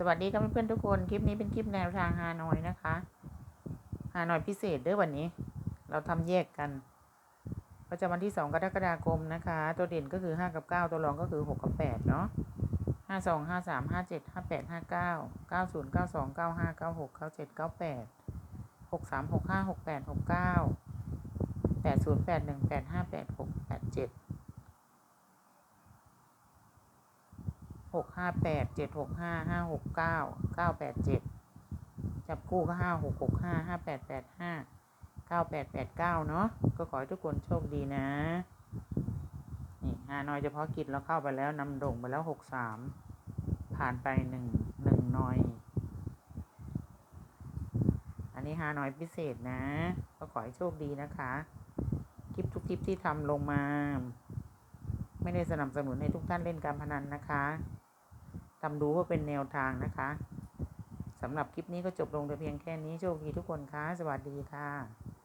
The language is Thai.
สวัสดีครับเพื่อนๆทุกคน คลิปนี้เป็นคลิปแนวทางฮานอยนะคะ ฮานอยพิเศษเด้อวันนี้ เราทำแยกกันประจำวันที่2กรกฎาคมนะคะ ตัวเด่นก็คือ5กับ9ตัวรองก็คือ6กับ8เนาะ5 2 5 3 5 7 5 8 5 9 9 0 9 2 9 5 9 6 9 7 9 8 6 3 6 5 6 8 6 9 8 0 8 1 8 5 8 6 8 7หกห้าแปดเจ็ด หกห้าแปดเจ็ดหกห้าห้าหกเก้าเก้าแปดเจ็ดจับคู่ก็ห้าหกหกห้าห้าแปดแปดห้าเก้าแปดแปดเก้าเนาะก็ขอให้ทุกคนโชคดีนะ นี่ฮานอยเฉพาะกิจเราเข้าไปแล้วนำโด่งไปแล้วหกสามผ่านไปหนึ่งหนึ่งนอย อันนี้ฮานอยพิเศษนะ ก็ขอให้โชคดีนะคะ คลิปทุกคลิปที่ทำลงมา ไม่ได้สนับสนุนให้ทุกท่านเล่นการพนันนะคะทำดูว่าเป็นแนวทางนะคะสำหรับคลิปนี้ก็จบลงแต่เพียงแค่นี้โชคดีทุกคนคะสวัสดีค่ะ